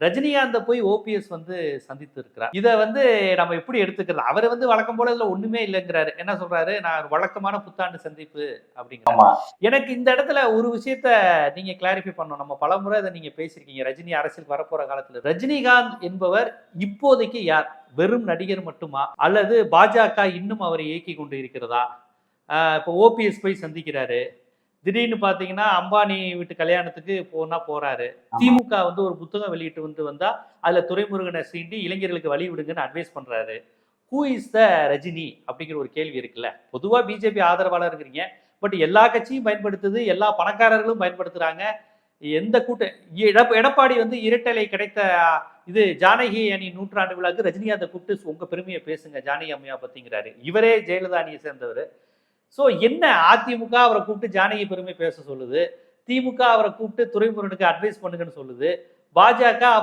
ரஜினிகாந்த போய் ஓபிஎஸ் வந்து சந்தித்து இருக்கிறார் இதை வந்து நம்ம எப்படி எடுத்துக்கிறது? அவர் வந்து வழக்கம் போல இதுல ஒண்ணுமே இல்லைங்கிறாரு. என்ன சொல்றாரு? நான் வழக்கமான புத்தாண்டு சந்திப்பு அப்படிங்கிற எனக்கு இந்த இடத்துல ஒரு விஷயத்த நீங்க கிளாரிஃபை பண்ணணும். நம்ம பலமுறை அதை நீங்க பேசியிருக்கீங்க. ரஜினி அரசியல் வரப்போற காலத்துல. ரஜினிகாந்த் என்பவர் இப்போதைக்கு யார்? வெறும் நடிகர் மட்டுமா? அல்லது பாஜக இன்னும் அவரை இயக்கி கொண்டு இருக்கிறதா? இப்போ ஓபிஎஸ் போய் சந்திக்கிறாரு. திடீர்னு பாத்தீங்கன்னா அம்பானி வீட்டு கல்யாணத்துக்கு போனா போறாரு. திமுக வந்து ஒரு புத்தகம் வெளியிட்டு வந்து வந்தா அதுல துரைமுருகனை சீண்டி இளைஞர்களுக்கு வழி விடுங்கன்னு அட்வைஸ் பண்றாரு. ஹூ இஸ் த ரஜினி அப்படிங்கிற ஒரு கேள்வி இருக்குல்ல. பொதுவா பிஜேபி ஆதரவாளர் இருக்கிறீங்க பட் எல்லா கட்சியும் பயன்படுத்துது எல்லா பணக்காரர்களும் பயன்படுத்துறாங்க. எந்த கூட்ட எடப்- எடப்பாடி வந்து இரட்டலை கிடைத்த இது ஜானகி அணி நூற்றாண்டு விழாக்கு ரஜினிகாந்தை கூப்பிட்டு உங்க பெருமையை பேசுங்க ஜானகி அம்மையா பத்திங்கிறாரு. இவரே ஜெயலலிதா அணியை சேர்ந்தவர். ஸோ என்ன அதிமுக அவரை கூப்பிட்டு ஜானகி பெருமை பேச சொல்லுது? திமுக அவரை கூப்பிட்டு துரைமுருகனுக்கு அட்வைஸ் பண்ணுங்கன்னு சொல்லுது. பாஜக